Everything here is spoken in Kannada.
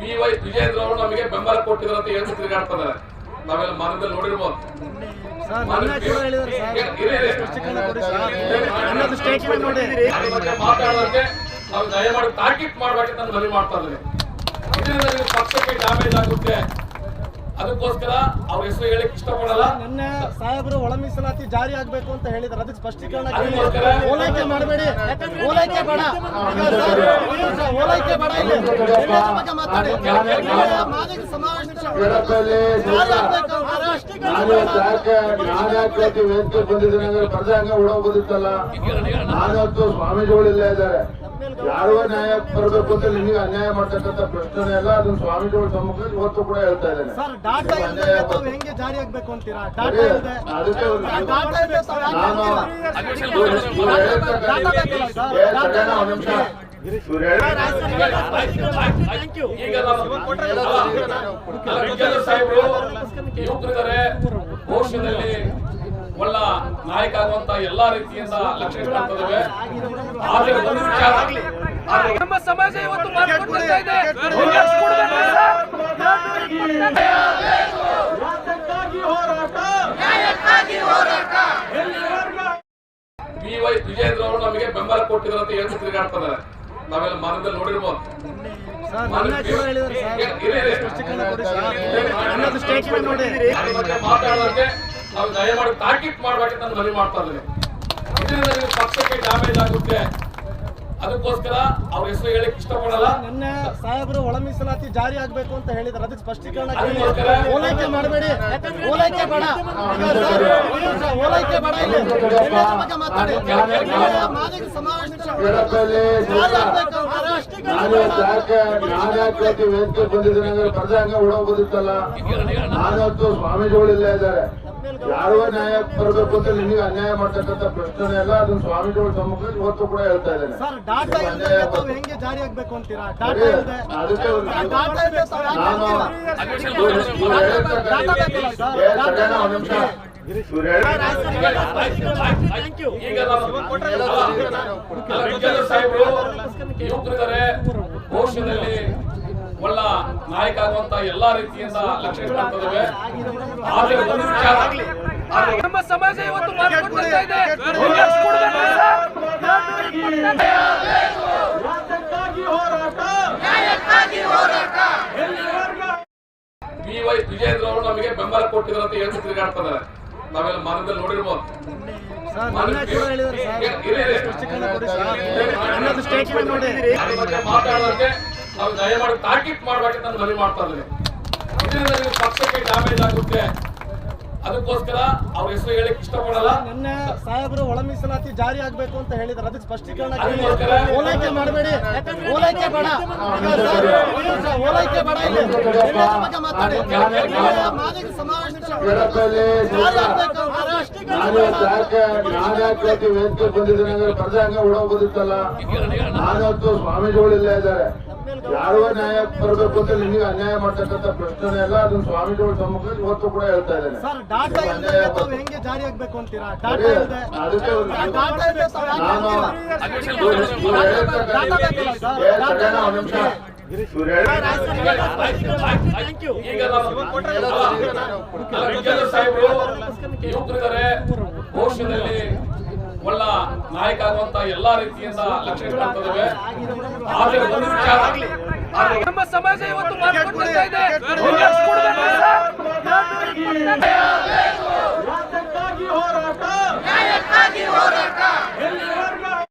ಬಿ ವೈ ವಿಜೇಂದ್ರ ಅವರು ನಮಗೆ ಬೆಂಬಲ ಕೊಟ್ಟಿದ್ರು ಅಂತ ಹೇಳಿ ತಿರುಗಾಡ್ತಾರೆ ನಾವೆಲ್ಲ ಮನದಲ್ಲಿ ನೋಡಿರ್ಬೋದು. ಮಾತಾಡೋದಕ್ಕೆ ನಾವು ದಯಮಾಡಿ ತಾಕೀತ್ ಮಾಡ್ಬೇಕಂತ ನಾನು ಮನವಿ ಮಾಡ್ತಾ ಇದ್ದೀನಿ. ಇದರಿಂದ ಪಕ್ಷಕ್ಕೆ ಡ್ಯಾಮೇಜ್ ಆಗುತ್ತೆ. ಅದಕ್ಕೋಸ್ಕರ ಅವ್ರ ಹೆಸರು ಹೇಳಕ್ ಇಷ್ಟಪಡಲ್ಲ ನಿನ್ನೆ ಸಾಹೇಬರು ಒಳ ಮೀಸಲಾತಿ ಜಾರಿ ಆಗ್ಬೇಕು ಅಂತ ಹೇಳಿದ್ರು ಅದಕ್ಕೆ ಸ್ಪಷ್ಟೀಕರಣ ಓಲೈಕೆ ಮಾಡಬೇಡಿ ಓಲೈಕೆ ಬೇಡ ಓಲೈಕೆ ಬೇಡ ಇಲ್ಲಿ ಬಗ್ಗೆ ಮಾತಾಡಿ ಮಾದಿಗ ಸಮಾವೇಶ ಜಾರಿ ಆಗ್ಬೇಕು ಅಂತಾರೆ. ನಾನು ಯಾಕೆ ನಾನು ಯಾಕೆ ವೇದಿಕೆ ಬಂದಿದ್ದೀನಿ ಅಂದ್ರೆ ಬರ್ದಂಗ ಓಡೋಗ್ಬೋದಿತ್ತಲ್ಲ ನಾನಂತೂ ಸ್ವಾಮೀಜಿಗಳು ಇಲ್ಲೇ ಇದ್ದಾರೆ ಯಾರೋ ನ್ಯಾಯ ಬರಬೇಕು ಅಂತ ನಿಮಗೆ ಅನ್ಯಾಯ ಮಾಡ್ತಕ್ಕಂಥ ಪ್ರಶ್ನೆ ಎಲ್ಲ ಅದನ್ನ ಸ್ವಾಮೀಜಿಗಳ ಸಮ್ಮುಖದಲ್ಲಿ ಇವತ್ತು ಕೂಡ ಹೇಳ್ತಾ ಇದ್ದೇನೆ. ನಾನು ನಿಮಿಷ. ಯುವಕರಿದ್ದಾರೆ ಭವಿಷ್ಯದಲ್ಲಿ ನಾಯಕ ಆಗುವಂತ ಎಲ್ಲಾ ರೀತಿಯಿಂದ ಲಕ್ಷಣಗಳಿವೆ ಆದರೆ ನಮ್ಮ ಸಮಾಜ ಇವತ್ತು ಮಾರ್ಪಡ್ತಾ ಇದೆ. ಬಿ ವೈ ವಿಜೇಂದ್ರ ಅವರು ನಮಗೆ ಬೆಂಬಲ ಕೊಟ್ಟಿದ್ರು ಅಂತ ಏನು ತಿರುಗಾಡ್ತಾರೆ ನಾವೆಲ್ಲ ಮನದಲ್ಲಿ ನೋಡಿರ್ಬೋದು. ಸರ್ ನಾವು ದಯಮಾಡಿ ತಾಕೀತ್ ಮಾಡ್ಬೇಕಂತ ನಾನು ಮನವಿ ಮಾಡ್ತಾ ಇದ್ದೀನಿ. ಇದರಿಂದ ನೀವು ಪಕ್ಷಕ್ಕೆ ಡ್ಯಾಮೇಜ್ ಆಗುತ್ತೆ ಅದಕ್ಕೋಸ್ಕರ ಅವ್ರ ಹೆಸರು ಹೇಳಕ್ ಇಷ್ಟಪಡಲ್ಲ. ನಿನ್ನೆ ಸಾಹೇಬರು ಒಳ ಮೀಸಲಾತಿ ಜಾರಿ ಆಗ್ಬೇಕು ಅಂತ ಹೇಳಿದ್ರು. ಅದಕ್ಕೆ ಸ್ಪಷ್ಟೀಕರಣ ಓಲೈಕೆ ಮಾಡಬೇಡಿ. ಓಲೈಕೆ ಬೇಡ. ಓಲೈಕೆ ಬೇಡ ಇಲ್ಲಿ. ಬಗ್ಗೆ ಮಾತಾಡಿ. ಮಾದಿಗ ಸಮಾವೇಶ ಜಾರಿ ಆಗ್ಬೇಕು ಅಂತಾರೆ. ನಾನು ಯಾಕೆ ನಾನು ಯಾಕೆ ಇವತ್ತು ವೇದಿಕೆ ಬಂದಿದ್ದೀನಿ ಅಂದ್ರೆ ಬರ್ದಂಗ ಓಡೋಗ್ಬೋದಿತ್ತಲ್ಲ ನಾನಂತೂ ಸ್ವಾಮೀಜಿಗಳು ಇಲ್ಲೇ ಇದ್ದಾರೆ. ಯಾರೋ ನ್ಯಾಯ ಬರಬೇಕು ಅಂತ ನಿಮಗೆ ಅನ್ಯಾಯ ಮಾಡ್ತಕ್ಕಂಥ ಪ್ರಶ್ನೆ ಎಲ್ಲ ಅದನ್ನ ಸ್ವಾಮೀಜಿಗಳ ಸಮ್ಮುಖದಲ್ಲಿ ಇವತ್ತು ಕೂಡ ಹೇಳ್ತಾ ಇದ್ದೇನೆ. ಅದಕ್ಕೆ ನಾನು ನಿಮಿಷ. ಯುವಕರಿದ್ದಾರೆ ಭವಿಷ್ಯದಲ್ಲಿ ಒಳ್ಳ ನಾಯಕ ಆಗುವಂತ ಎಲ್ಲಾ ರೀತಿಯಿಂದ ಲಕ್ಷಣ ಕಾಣ್ತದವೆ ಆದ್ರೆ ಒಂದು ವಿಚಾರ ಆದ್ರೆ ನಮ್ಮ ಸಮಾಜ ಇವತ್ತು ವಿ ವೈ ವಿಜೇಂದ್ರ ನಮಗೆ ಬೆಂಬಲ ಕೊಟ್ಟಿದ್ರು ಅಂತ ತಿರುಗಾಡ್ತಾರೆ ನಾವೆಲ್ಲ ಮರದಲ್ಲಿ ನೋಡಿರ್ಬೋದು ಮಾತಾಡೋದಕ್ಕೆ ನಾವು ದಯಮಾಡಿ ತಾಕೀತ್ ಮಾಡ್ಬೇಕಂತ ಮನವಿ ಮಾಡ್ತಾ ಇದ್ದೀನಿ ಇದರಿಂದ ನೀವು ಪಕ್ಷಕ್ಕೆ ಡ್ಯಾಮೇಜ್ ಆಗುತ್ತೆ ಅದಕ್ಕೋಸ್ಕರ ಅವ್ರ ಹೆಸರು ಹೇಳಕ್ ಇಷ್ಟಪಡಲ್ಲ. ನಿನ್ನೆ ಸಾಹೇಬರು ಒಳ ಮೀಸಲಾತಿ ಜಾರಿ ಆಗ್ಬೇಕು ಅಂತ ಹೇಳಿದ್ರು ಅದಕ್ಕೆ ಸ್ಪಷ್ಟೀಕರಣ ಓಲೈಕೆ ಮಾಡಬೇಡಿ. ಓಲೈಕೆ ಬೇಡ. ಓಲೈಕೆ ಬೇಡ ಇಲ್ಲಿ. ಮಾತಾಡಿ. ಸಮಾವೇಶ ಜಾರಿ ಆಗ್ಬೇಕು ಅಂತಾರೆ. ನಾನು ಯಾಕೆ ನಾನು ಇವತ್ತು ವೇದಿಕೆ ಬಂದಿದ್ದೀನಿ ಅಂದ್ರೆ ಬರ್ದಂಗ ಓಡೋಗ್ಬೋದಿತ್ತಲ್ಲ ನಾನಂತೂ ಸ್ವಾಮಿಗಳು ಇಲ್ಲೇ ಇದ್ದಾರೆ. ಯಾರೋ ನ್ಯಾಯ ಬರಬೇಕು ಅಂತ ನಿಮಗೆ ಅನ್ಯಾಯ ಮಾಡ್ತಕ್ಕಂಥ ಪ್ರಶ್ನೆ ಎಲ್ಲ ಅದನ್ನ ಸ್ವಾಮಿಗಳು ಸಮ್ಮುಖದಲ್ಲಿ ಇವತ್ತು ಕೂಡ ಹೇಳ್ತಾ ಇದ್ದೇನೆ. ಅದಕ್ಕೆ ನಾನು ನಿಮಿಷ. ಯುವಕರಿದ್ದಾರೆ ಭವಿಷ್ಯದಲ್ಲಿ ಒಳ್ಳ ನಾಯಕ ಆಗುವಂತ ಎಲ್ಲಾ ರೀತಿಯಿಂದ ಆದ್ರೆ ವಿಚಾರ ಆದ್ರೆ ನಮ್ಮ ಸಮಾಜ ಇವತ್ತು